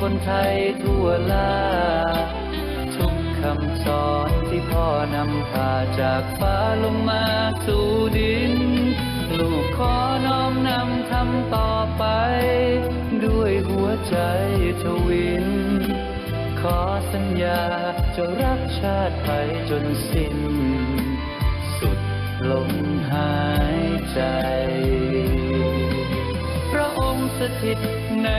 คนไทยทั่วลา ทุกคำสอนที่พ่อนำพาจากฟ้าลงมาสู่ดิน ลูกขอน้อมนำทำต่อไป ด้วยหัวใจทวิน ขอสัญญาจะรักชาติไปจนสิ้น สุดลมหายใจ พระองค์สถิตใน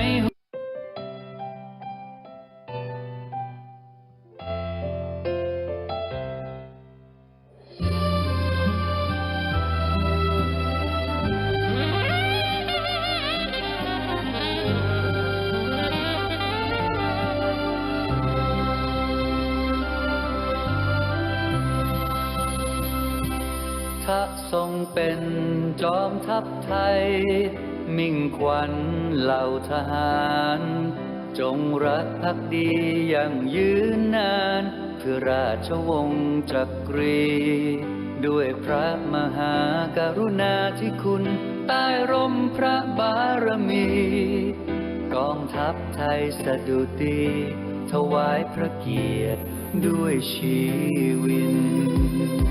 ทะทรงเป็นจอมทัพไทย มิ่งขวัญเหล่าทหาร จงรักภักดีอย่างยืนนานเพื่อราชวงศ์จักรี ด้วยพระมหากรุณาธิคุณใต้ร่มพระบารมี กองทัพไทยสะดุดีถวายพระเกียรติด้วยชีวิน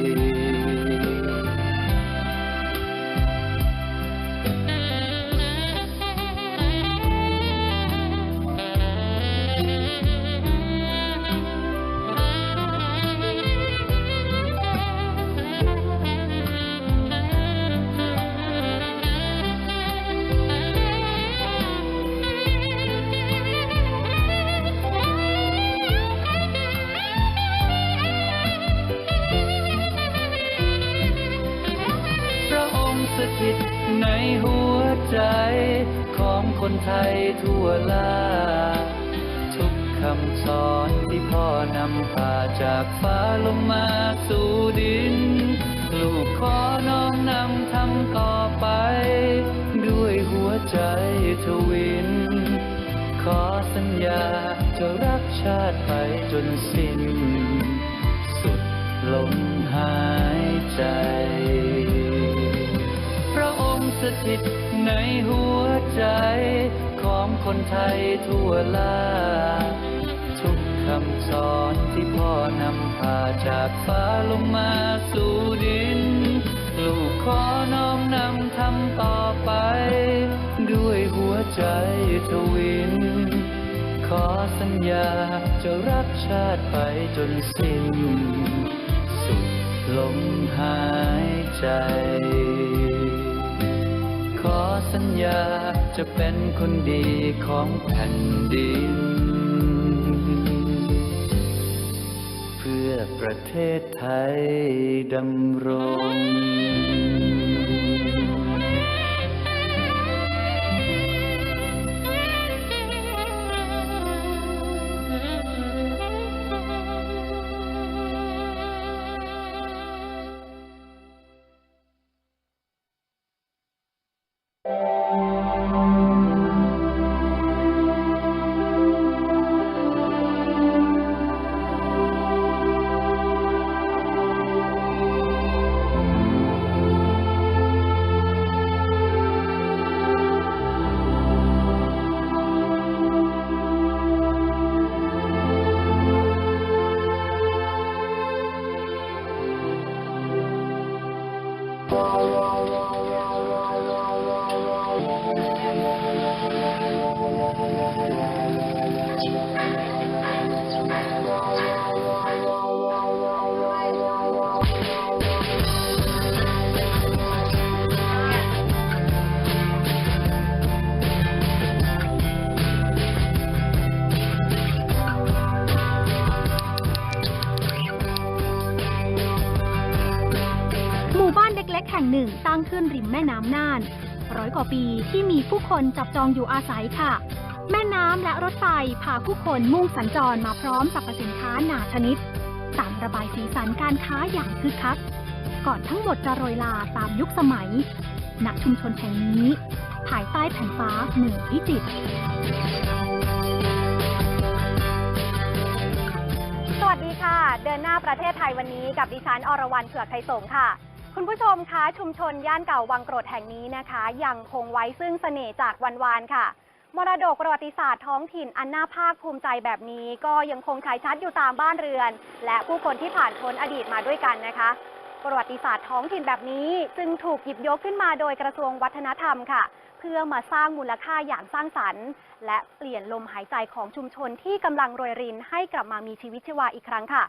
งมาสู่ดิน ลูกขอน้อมนำทำต่อไป ด้วยหัวใจทวิน ขอสัญญาจะรักชาติไปจนสิ้น สุดลมหายใจ พระองค์สถิตในหัวใจ ของคนไทยทั่วลาทุก อนที่พ่อนำพาจากฟ้าลงมาสู่ดิน ลูกขอน้อมนำทำต่อไป ด้วยหัวใจทวิน ขอสัญญาจะรักชาติไปจนสิ้น สุดลมหายใจ ขอสัญญาจะเป็นคนดีของแผ่นดิน ประเทศไทยดำรง ห่งหนึ่งตั้งขึ้นริมแม่น้ำน่าน ร้อยกว่าปีที่มีผู้คนจับจองอยู่อาศัยค่ะ แม่น้ำและรถไฟพาผู้คนมุ่งสัญจรมาพร้อมสรรพสินค้านาชนิดต่างระบายสีสันการค้าอย่างคึกคัก ก่อนทั้งหมดจะโรยลาตามยุคสมัย ณ ชุมชนแห่งนี้ ภายใต้แผ่นฟ้าเมืองพิจิตรสวัสดีค่ะ เดินหน้าประเทศไทยวันนี้กับดิฉันอรวรรณเผือกไทยสงค่ะ คุณผู้ชมคะชุมชนย่านเก่าวังกรธแห่งนี้นะคะ ยังคงไว้ซึ่งเสน่ห์จากวันวานค่ะ มรดกประวัติศาสตร์ท้องถิ่นอันน่าภาคภูมิใจแบบนี้ ก็ยังคงฉายชัดอยู่ตามบ้านเรือน และผู้คนที่ผ่านพ้นอดีตมาด้วยกันนะคะ ประวัติศาสตร์ท้องถิ่นแบบนี้ จึงถูกหยิบยกขึ้นมาโดยกระทรวงวัฒนธรรมค่ะ เพื่อมาสร้างมูลค่าอย่างสร้างสรรค์ และเปลี่ยนลมหายใจของชุมชนที่กำลังโรยรินให้กลับมามีชีวิตชีวาอีกครั้งค่ะ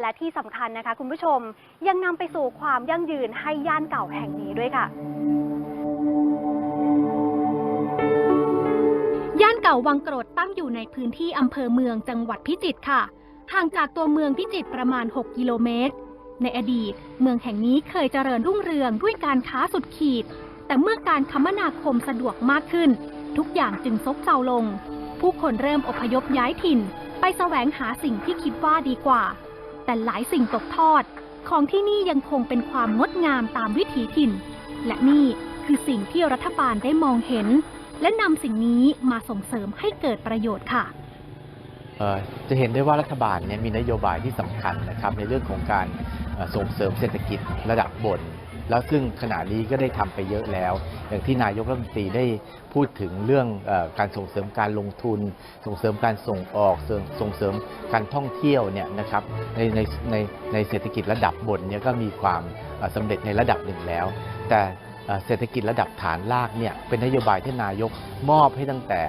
และที่สำคัญนะคะ คุณผู้ชมยังนำไปสู่ความยั่งยืนให้ย่านเก่าแห่งนี้ด้วยค่ะย่านเก่าวังกรธตั้งอยู่ในพื้นที่อำเภอเมืองจังหวัดพิจิตรค่ะ ห่างจากตัวเมืองพิจิตรประมาณ 6 กิโลเมตร ในอดีต เมืองแห่งนี้เคยเจริญรุ่งเรืองด้วยการค้าสุดขีด แต่เมื่อการคมนาคมสะดวกมากขึ้น ทุกอย่างจึงซบเซาลง ผู้คนเริ่มอพยพย้ายถิ่น ไปแสวงหาสิ่งที่คิดว่าดีกว่า แต่หลายสิ่งตกทอด ของที่นี่ยังคงเป็นความงดงามตามวิถีถิ่น และนี่คือสิ่งที่รัฐบาลได้มองเห็น และนำสิ่งนี้มาส่งเสริมให้เกิดประโยชน์ค่ะจะเห็นได้ว่ารัฐบาลเนี่ยมีนโยบายที่สำคัญนะครับในเรื่องของการส่งเสริมเศรษฐกิจระดับบน แล้วซึ่งขณะนี้ก็ได้ทำไปเยอะแล้ว อย่างที่นายกรัฐมนตรีได้พูดถึงเรื่องอการส่งเสริมการลงทุน ส่งเสริมการส่งออกเสริมส่งเสริมการท่องเที่ยวเนี่ยนะครับในในในในเศรษฐกิจระดับบนเนี่ยก็มีความเอ่อสำเร็จในระดับหนึ่งแล้ว แต่เศรษฐกิจระดับฐานรากเนี่ยเป็นนโยบายที่นายกมอบให้ตั้งแต่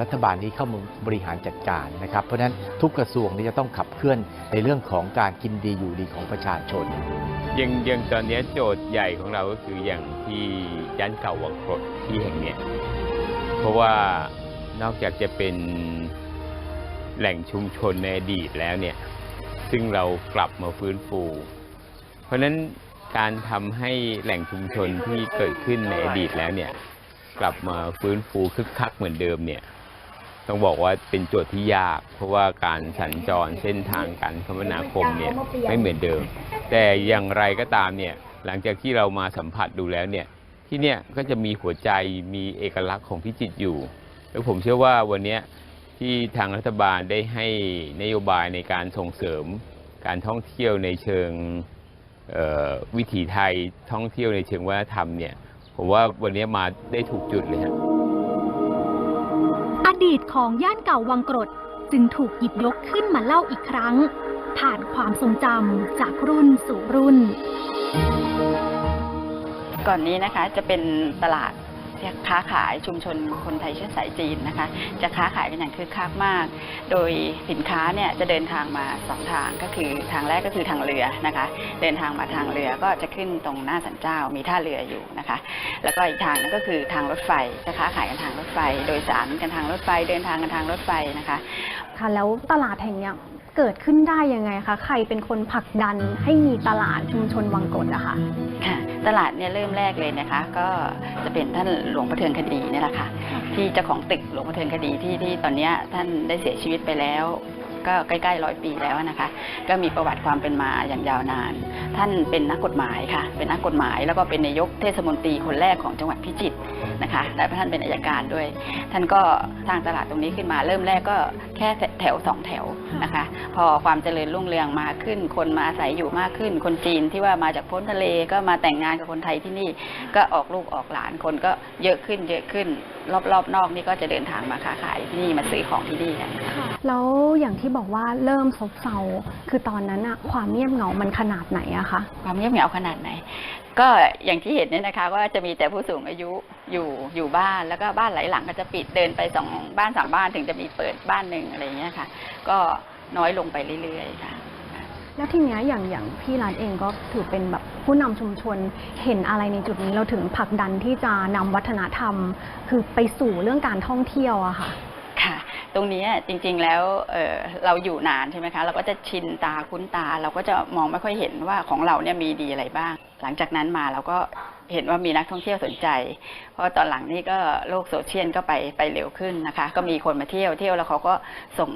รัฐบาลนี้เข้ามาบริหารจัดการนะครับ เพราะฉะนั้นทุกกระทรวงนี้จะต้องขับเคลื่อนในเรื่องของการกินดีอยู่ดีของประชาชนยังยังตอนนี้โจทย์ใหญ่ของเราก็คืออย่างที่ย่านเก่าวังกรดที่แห่งเนี้ยเพราะว่านอกจากจะเป็นแหล่งชุมชนในอดีตแล้วเนี่ยซึ่งเรากลับมาฟื้นฟู เพราะฉะนั้นการทำให้แหล่งชุมชนที่เกิดขึ้นในอดีตแล้วเนี่ย กลับมาฟื้นฟูคึกคักเหมือนเดิมเนี่ย ต้องบอกว่าเป็นโจทย์ที่ยาก เพราะว่าการสัญจรเส้นทางการคมนาคมเนี่ยไม่เหมือนเดิม แต่อย่างไรก็ตามเนี่ยหลังจากที่เรามาสัมผัสดูแล้วเนี่ยที่เนี่ยก็จะมีหัวใจมีเอกลักษณ์ของพิจิตรอยู่ แล้วผมเชื่อว่าวันนี้ที่ทางรัฐบาลได้ให้นโยบายในการส่งเสริมการท่องเที่ยวในเชิงวิถีไทยท่องเที่ยวในเชิงวัฒนธรรมเนี่ย ผมว่าวันนี้มาได้ถูกจุดเลยฮะอดีตของย่านเก่าวังกรดจึงถูกหยิบยกขึ้นมาเล่าอีกครั้ง ผ่านความทรงจำจากรุ่นสู่รุ่น ก่อนนี้นะคะจะเป็นตลาด จะค้าขายชุมชนคนไทยเชื้อสายจีนนะคะ จะค้าขายกันอย่างคึกคักมาก โดยสินค้าเนี่ยจะเดินทางมาสองทางก็คือทางแรกก็คือทางเรือนะคะ เดินทางมาทางเรือก็จะขึ้นตรงหน้าสันเจ้ามีท่าเรืออยู่นะคะ แล้วก็อีกทางนึงก็คือทางรถไฟจะค้าขายกันทางรถไฟ โดยสารกันทางรถไฟเดินทางกันทางรถไฟนะคะค่ะแล้วตลาดแห่งเนี้ย เกิดขึ้นได้ยังไงคะ ใครเป็นคนผลักดันให้มีตลาดชุมชนวังกดอะคะค่ะ ตลาดเนี่ยเริ่มแรกเลยนะคะ ก็จะเป็นท่านหลวงประเทืองคดีนี่แหละค่ะ ที่เจ้าของตึกหลวงประเทืองคดีที่ที่ตอนนี้ท่านได้เสียชีวิตไปแล้ว ก็ใกล้ๆร้อยปีแล้วนะคะ ก็มีประวัติความเป็นมาอย่างยาวนาน ท่านเป็นนักกฎหมายค่ะ เป็นนักกฎหมายแล้วก็เป็นนายกเทศมนตรีคนแรกของจังหวัดพิจิตรนะคะและท่านเป็นอัยการด้วย ท่านก็สร้างตลาดตรงนี้ขึ้นมา เริ่มแรกก็แค่แถวสองแถวนะคะ พอความเจริญรุ่งเรืองมาขึ้น คนมาอาศัยอยู่มากขึ้น คนจีนที่ว่ามาจากพ้นทะเลก็มาแต่งงานกับคนไทยที่นี่ก็ออกลูกออกหลานคนก็เยอะขึ้นเยอะขึ้นรอบๆนอกนี่ก็จะเดินทางมาค้าขายที่นี่มาซื้อของที่นี่กันแล้วอย่างที่บอกว่าเริ่มซบเซาคือตอนนั้นอะความเงียบเหงามันขนาดไหนอะคะความเงียบเหงาขนาดไหน ก็อย่างที่เห็นเนี่ยนะคะว่าจะมีแต่ผู้สูงอายุอยู่อยู่บ้านแล้วก็บ้านหลายหลังก็จะปิดเดินไปสองบ้านสามบ้านถึงจะมีเปิดบ้านหนึ่งอะไรอย่างเงี้ยค่ะ ก็น้อยลงไปเรื่อยๆค่ะแล้วทีเนี้ยอย่างอย่างพี่รัฐเองก็ถือเป็นแบบ ผู้นำชุมชนเห็นอะไรในจุดนี้เราถึงผลักดันที่จะนำวัฒนธรรม คือไปสู่เรื่องการท่องเที่ยวอะค่ะค่ะ ตรงนี้จริงๆแล้วเออเราอยู่นานใช่ไหมคะ เราก็จะชินตาคุ้นตา เราก็จะมองไม่ค่อยเห็นว่าของเราเนี่ยมีดีอะไรบ้าง หลังจากนั้นมาเราก็ เห็นว่ามีนักท่องเที่ยวสนใจ เพราะตอนหลังนี่ก็โลกโซเชียลก็ไปไปเร็วขึ้นนะคะ ก็มีคนมาเที่ยวเที่ยวแล้วเขาก็ส่ง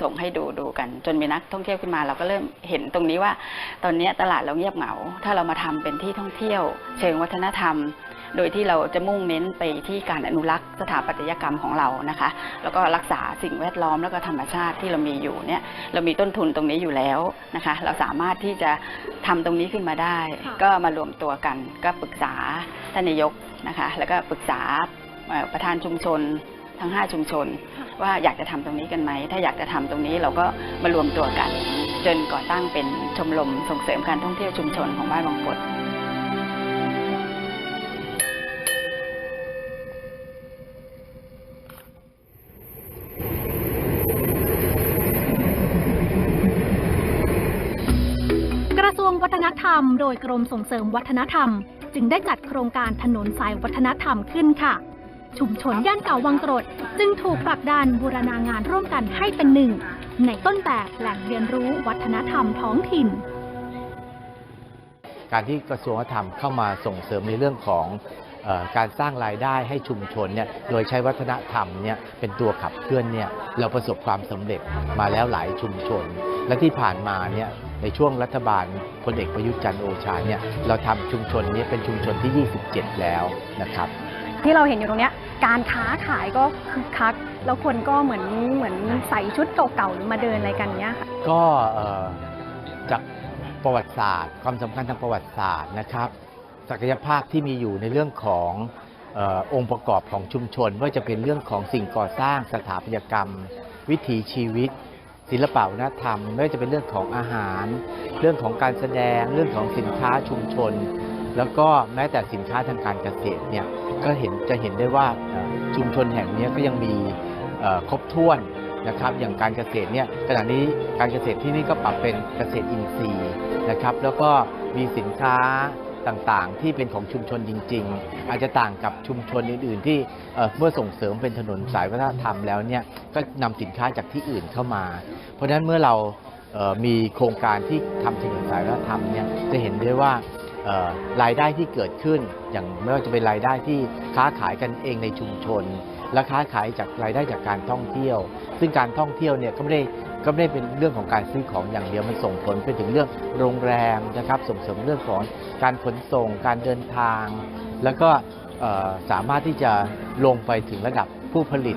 ส่งให้ดูดูกัน จนมีนักท่องเที่ยวขึ้นมา เราก็เริ่มเห็นตรงนี้ว่า ตอนนี้ตลาดเราเงียบเหงา ถ้าเรามาทำเป็นที่ท่องเที่ยว เชิงวัฒนธรรม โดยที่เราจะมุ่งเน้นไปที่การอนุรักษ์สถาปัตยกรรมของเรานะคะ แล้วก็รักษาสิ่งแวดล้อมแล้วก็ธรรมชาติที่เรามีอยู่เนี่ยเรามีต้นทุนตรงนี้อยู่แล้วนะคะ เราสามารถที่จะทำตรงนี้ขึ้นมาได้ค่ะก็มารวมตัวกันก็ปรึกษาท่านนายกนะคะ แล้วก็ปรึกษาเอ่อประธานชุมชนทั้ง 5 ชุมชน ว่าอยากจะทำตรงนี้กันไหม ถ้าอยากจะทำตรงนี้เราก็มารวมตัวกัน จนก่อตั้งเป็นชมรมส่งเสริมการท่องเที่ยวชุมชนของบ้านบางปด วงวัฒนธรรม โดยกรมส่งเสริมวัฒนธรรม จึงได้จัดโครงการถนนสายวัฒนธรรมขึ้นค่ะ ชุมชนย่านเก่าวังกรดจึงถูกผลักดันบูรณางานร่วมกันให้เป็นหนึ่ง ในต้นแบบแหล่งเรียนรู้วัฒนธรรมท้องถิ่น การที่กระทรวงวัฒนธรรมเข้ามาส่งเสริมในเรื่องของ การสร้างรายได้ให้ชุมชนเนี่ยโดยใช้วัฒนธรรมเนี่ยเป็นตัวขับเคลื่อนเนี่ยเราประสบความสำเร็จมาแล้วหลายชุมชน และที่ผ่านมาเนี่ยในช่วงรัฐบาลพลเอกประยุทธ์จันทร์โอชาเนี่ยเราทำชุมชนนี้เป็นชุมชนที่ 27 แล้วนะครับที่เราเห็นอยู่ตรงเนี้ยการค้าขายก็คึกคัก แล้วคนก็เหมือนเหมือนใส่ชุดเก่าๆหรือมาเดินอะไรกันเนี้ยค่ะก็เอ่อจากประวัติศาสตร์ ความสำคัญทางประวัติศาสตร์นะครับ ศักยภาพที่มีอยู่ในเรื่องขององค์ประกอบของชุมชนว่าจะเป็นเรื่องของสิ่งก่อสร้างสถาปัตยกรรม วิถีชีวิต ศิลปวัฒนธรรม ไม่ว่าจะเป็นเรื่องของอาหาร เรื่องของการแสดงเรื่องของสินค้าชุมชน แล้วก็แม้แต่สินค้าทางการเกษตรเนี่ยก็เห็นจะเห็นได้ว่าชุมชนแห่งนี้ก็ยังมีครบถ้วนนะครับอย่างการเกษตรเนี่ยขณะนี้การเกษตรที่นี่ก็ปรับเป็นเกษตรอินทรีย์นะครับ แล้วก็มีสินค้า ต่างๆ ที่เป็นของชุมชนจริง ๆ อาจจะต่างกับชุมชนอื่น ๆ ที่เมื่อส่งเสริมเป็นถนนสายวัฒนธรรมแล้วเนี่ยก็นำสินค้าจากที่อื่นเข้ามา เพราะฉะนั้นเมื่อเรามีโครงการที่ทำถนนสายวัฒนธรรมเนี่ยจะเห็นได้ว่ารายได้ที่เกิดขึ้น อย่างไม่ว่าจะเป็นรายได้ที่ค้าขายกันเองในชุมชน และค้าขายจากรายได้จากการท่องเที่ยว ซึ่งการท่องเที่ยวเนี่ยก็ไม่ได้ ก็ไม่ได้เป็นเรื่องของการซื้อของอย่างเดียวมันส่งผลไปถึงเรื่องโรงแรมนะครับ ส่งเสริมเรื่องของการขนส่ง การเดินทาง แล้วก็สามารถที่จะลงไปถึงระดับผู้ผลิต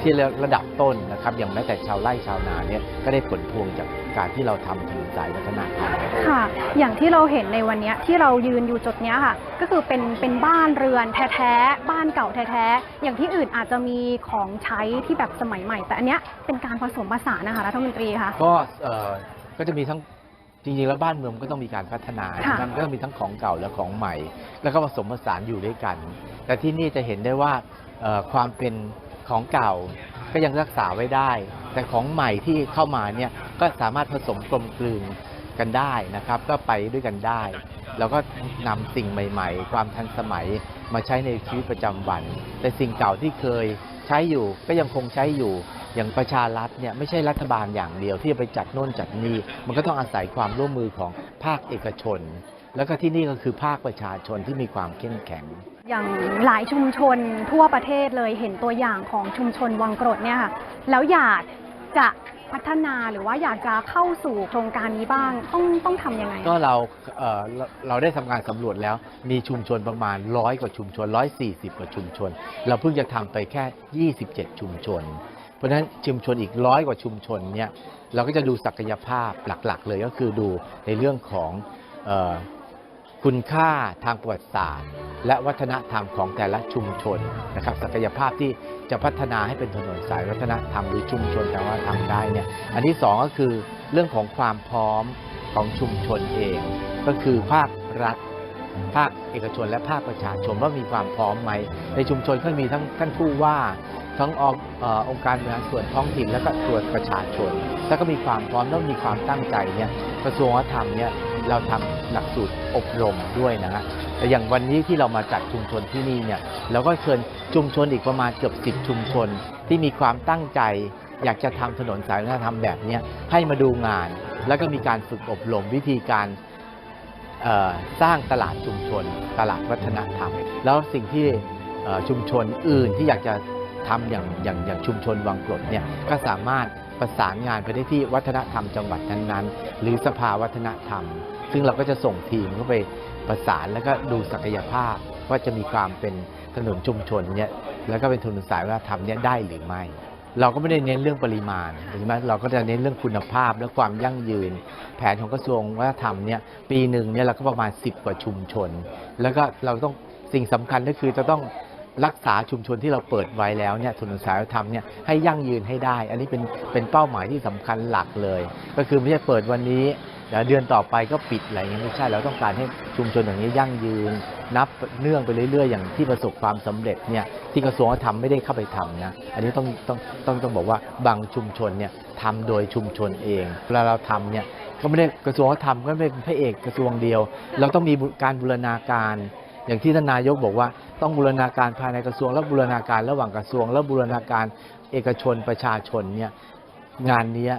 ที่ระดับต้นนะครับอย่างแม้แต่ชาวไร่ชาวนาเนี่ยก็ได้ผลพวงจากการที่เราทำถนนสายวัฒนธรรมค่ะ อย่างที่เราเห็นในวันเนี้ยที่เรายืนอยู่จุดเนี้ยค่ะ ก็คือเป็นเป็นบ้านเรือนแท้ๆบ้านเก่าแท้ๆอย่างที่อื่นอาจจะมีของใช้ที่แบบสมัยใหม่ แต่อันเนี้ยเป็นการผสมผสานนะคะรัฐมนตรีคะก็เอ่อก็จะมีทั้งจริงๆแล้วบ้านเมืองก็ต้องมีการพัฒนาค่ะมันก็ต้องมีทั้งของเก่าและของใหม่ แล้วก็ผสมผสานอยู่ด้วยกัน แต่ที่นี่จะเห็นได้ว่าเอ่อความเป็น ของเก่าก็ยังรักษาไว้ได้ แต่ของใหม่ที่เข้ามาเนี่ยก็สามารถผสมกลมกลืนกันได้นะครับ ก็ไปด้วยกันได้ แล้วก็นำสิ่งใหม่ ๆ ความทันสมัยมาใช้ในชีวิตประจำวัน แต่สิ่งเก่าที่เคยใช้อยู่ก็ยังคงใช้อยู่อย่างประชารัฐเนี่ยไม่ใช่รัฐบาลอย่างเดียวที่จะไปจัดโน่นจัดนี่มันก็ต้องอาศัยความร่วมมือของภาคเอกชน แล้วก็ที่นี่ก็คือภาคประชาชนที่มีความเข้มแข็ง อย่างหลายชุมชนทั่วประเทศเลยเห็นตัวอย่างของชุมชนวังกรดเนี่ยค่ะแล้วอยากจะพัฒนาหรือว่าอยากจะเข้าสู่โครงการนี้บ้างต้องต้องทำยังไง ก็เราเอ่อเราเราได้ทำการสำรวจแล้วมีชุมชนประมาณร้อยกว่าชุมชน 140 กว่าชุมชน เราเพิ่งจะทำไปแค่ 27 ชุมชน เพราะฉะนั้นชุมชนอีกร้อยกว่าชุมชนเนี่ยเราก็จะดูศักยภาพหลักๆ เลยก็คือดูในเรื่องของเออ คุณค่าทางประวัติศาสตร์ และวัฒนธรรมของแต่ละชุมชนนะครับศักยภาพที่จะพัฒนาให้เป็นถนนสายวัฒนธรรมหรือชุมชนแต่ว่าทำได้เนี่ยอันที่สองก็คือเรื่องของความพร้อมของชุมชนเอง ก็คือภาครัฐภาคเอกชนและภาคประชาชนว่ามีความพร้อมไหม ในชุมชนก็มีทั้งท่านผู้ว่าทั้งองค์เอ่อองค์การบริหารส่วนท้องถิ่นและก็ส่วนประชาชน แล้วก็มีความพร้อมแล้วมีความตั้งใจเนี่ยกระทรวงวัฒนธรรมเนี่ย เราทำหลักสูตรอบรมด้วยนะฮะแต่อย่างวันนี้ที่เรามาจัดชุมชนที่นี่เนี่ยเราก็เชิญชุมชนอีกประมาณเกือบสิบชุมชน ที่มีความตั้งใจ อยากจะทำถนนสายวัฒนธรรมแบบเนี้ยให้มาดูงาน แล้วก็มีการฝึกอบรมวิธีการสร้างตลาดชุมชน ตลาดวัฒนธรรม แล้วสิ่งที่ชุมชนอื่นที่อยากจะทำอย่างอย่างอย่างชุมชนวังกรดเนี่ยก็สามารถ ประสานงานไปได้ที่วัฒนธรรมจังหวัดนั้นๆ หรือสภาวัฒนธรรม ซึ่งเราก็จะส่งทีมเข้าไปประสานแล้วก็ดูศักยภาพว่าจะมีความเป็นถนนชุมชนเนี่ยแล้วก็เป็นถนนสายวัฒนธรรมเนี่ยได้หรือไม่ เราก็ไม่ได้เน้นเรื่องปริมาณใช่ไหมเราก็จะเน้นเรื่องคุณภาพและความยั่งยืน แผนของกระทรวงวัฒนธรรมเนี่ยปีหนึ่งเนี่ยเราก็ประมาณ 10 กว่าชุมชน แล้วก็เราต้องสิ่งสำคัญก็คือจะต้อง รักษาชุมชนที่เราเปิดไว้แล้วเนี่ยถนนสายวัฒนธรรมเนี่ยให้ยั่งยืนให้ได้ อันนี้เป็นเป็นเป้าหมายที่สำคัญหลักเลย ก็คือไม่ใช่เปิดวันนี้เดือนต่อไปก็ปิดอะไรอย่างเงี้ยไม่ใช่เราต้องการให้ชุมชนอย่างนี้ยั่งยืน นับเนื่องไปเรื่อย ๆ อย่างที่ประสบความสำเร็จเนี่ยที่กระทรวงวัฒนธรรมไม่ได้เข้าไปทำนะอันนี้ต้องต้องต้องต้องบอกว่าบางชุมชนเนี่ยทำโดยชุมชนเองเวลาเราทำเนี่ยก็ไม่ได้กระทรวงวัฒนธรรมก็ไม่ได้เป็นพระเอกกระทรวงเดียว เราต้องมีการบูรณาการ อย่างที่ท่านนายกบอกว่าต้องบูรณาการภายในกระทรวง และบูรณาการระหว่างกระทรวง และบูรณาการเอกชนประชาชนเนี่ยงานนี้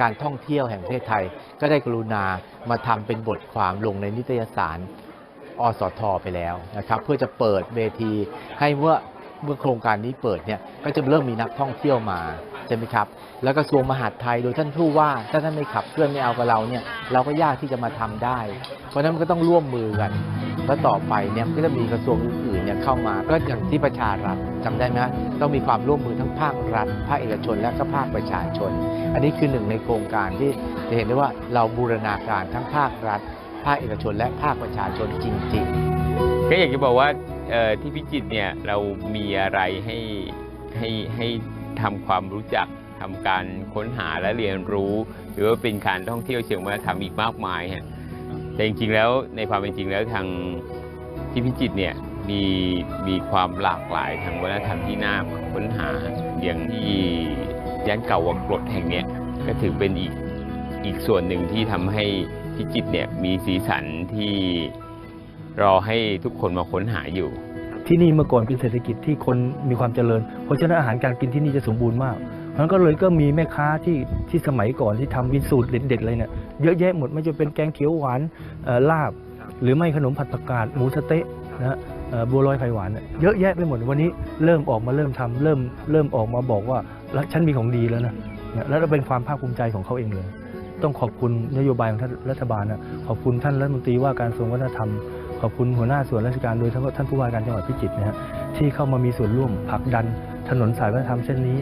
การท่องเที่ยวแห่งประเทศไทย ก็ได้กรุณามาทำเป็นบทความลงในนิตยสารอสทไปแล้วนะครับเพื่อจะเปิดเวทีให้เมื่อเมื่อโครงการนี้เปิดเนี่ยก็จะเริ่มมีนักท่องเที่ยวมาใช่ไหมครับ แล้วกระทรวงมหาดไทยโดยท่านผู้ว่าถ้าท่านไม่ขับเคลื่อนไม่เอากับเราเนี่ยเราก็ยากที่จะมาทำได้ เพราะฉะนั้นมันก็ต้องร่วมมือกัน แล้วต่อไปเนี่ยก็จะมีกระทรวงอื่นๆเนี่ยเข้ามาก็อย่างที่ประชารัฐจำได้ไหมต้องมีความร่วมมือทั้งภาครัฐ ภาคเอกชน และก็ภาคประชาชน อันนี้คือหนึ่งในโครงการที่จะเห็นได้ว่าเราบูรณาการทั้งภาครัฐ ภาคเอกชน และภาคประชาชนจริง ๆ ก็อยากจะบอกว่าที่พิจิตรเนี่ยเรามีอะไรให้ให้ให้ทำความรู้จักทำการค้นหาและเรียนรู้ หรือว่าเป็นการท่องเที่ยวเชิงวัฒนธรรมอีกมากมายฮะ แต่จริงๆแล้วในความเป็นจริงแล้วทางที่พิจิตเนี่ยมีมีความหลากหลายทางวัฒนธรรมที่น่าค้นหาอย่างที่ย่านเก่าวังกรดแห่งเนี้ยก็ถือเป็นอีกอีกส่วนหนึ่งที่ทำให้พิจิตเนี่ยมีสีสันที่รอให้ทุกคนมาค้นหาอยู่ ที่นี่เมื่อก่อนเป็นเศรษฐกิจที่คนมีความเจริญ เพราะฉะนั้นอาหารการกินที่นี่จะสมบูรณ์มาก มันก็เลยก็มีแม่ค้าที่ที่สมัยก่อนที่ทำวิสูตรเด็ดๆเลยเนี่ยเยอะแยะหมดไม่จะเป็นแกงเขียวหวานลาบ หรือไม่ขนมผัดผักกาดหมูสเต๊ะนะบัวลอยไข่หวานเยเยอะแยะไปหมดวันนี้เริ่มออกมาเริ่มทำเริ่มเริ่มออกมาบอกว่าแล้วฉันมีของดีแล้วนะแล้วเป็นความภาคภูมิใจของเขาเองเลย ต้องขอบคุณนโยบายของท่านรัฐบาลนะขอบคุณท่านรัฐมนตรีว่าการกระทรวงวัฒนธรรมขอบคุณหัวหน้าส่วนราชการโดยเฉพาะท่านผู้ว่าการจังหวัดพิจิตรนะฮะที่เข้ามามีส่วนร่วมผลักดันถนนสายวัฒนธรรมเส้นนี้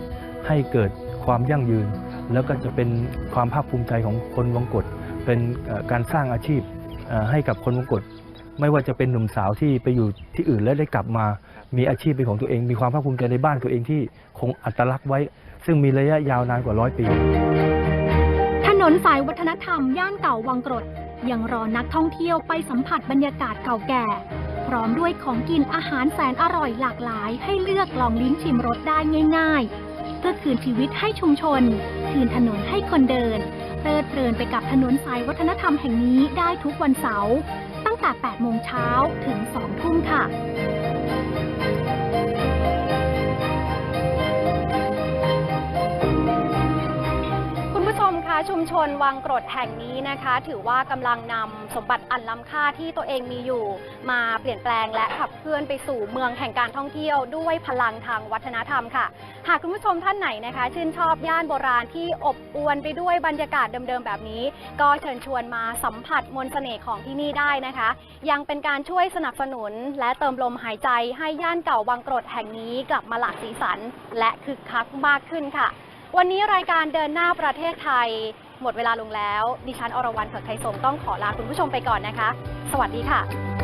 ให้เกิดความยั่งยืน แล้วก็จะเป็นความภาคภูมิใจของคนวงกฏเป็นการสร้างอาชีพให้กับคนวงกฏไม่ว่าจะเป็นหนุ่มสาวที่ไปอยู่ที่อื่นและได้กลับมา มีอาชีพเป็นของตัวเอง มีความภาคภูมิใจในบ้านตัวเองที่คงอัตลักษณ์ไว้ ซึ่งมีระยะยาวนานกว่าร้อยปี ถนนสายวัฒนธรรมย่านเก่าวังกรดยังรอนักท่องเที่ยวไปสัมผัสบรรยากาศเก่าแก่ พร้อมด้วยของกินอาหารแสนอร่อยหลากหลาย ให้เลือกลองลิ้มชิมรสได้ง่าย ๆ พื่อคืนชีวิตให้ชุมชน คืนถนนให้คนเดินเพลิดเพลินไปกับถนนสายวัฒนธรรมแห่งนี้ได้ทุกวันเสาร์ตั้งแต่ 8 โมงเช้าถึง 2 ทุ่มค่ะ คะชุมชนวังกรดแห่งนี้นะคะ ถือว่ากำลังนำสมบัติอันล้ำค่าที่ตัวเองมีอยู่ มาเปลี่ยนแปลงและขับเคลื่อนไปสู่เมืองแห่งการท่องเที่ยวด้วยพลังทางวัฒนธรรมค่ะ หากคุณผู้ชมท่านไหนนะคะ ชื่นชอบย่านโบราณที่อบอวลไปด้วยบรรยากาศเดิมๆแบบนี้ ก็เชิญชวนมาสัมผัสมนต์เสน่ห์ของที่นี่ได้นะคะ ยังเป็นการช่วยสนับสนุน และเติมลมหายใจให้ย่านเก่าวังกรดแห่งนี้กลับมาหลากสีสัน และคึกคักมากขึ้นค่ะ วันนี้รายการเดินหน้าประเทศไทย หมดเวลาลงแล้ว ดิฉันอรวรรณเผือกไทยสงต้องขอลาคุณผู้ชมไปก่อนนะคะ สวัสดีค่ะ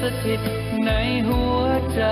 สถิตในหัวใจ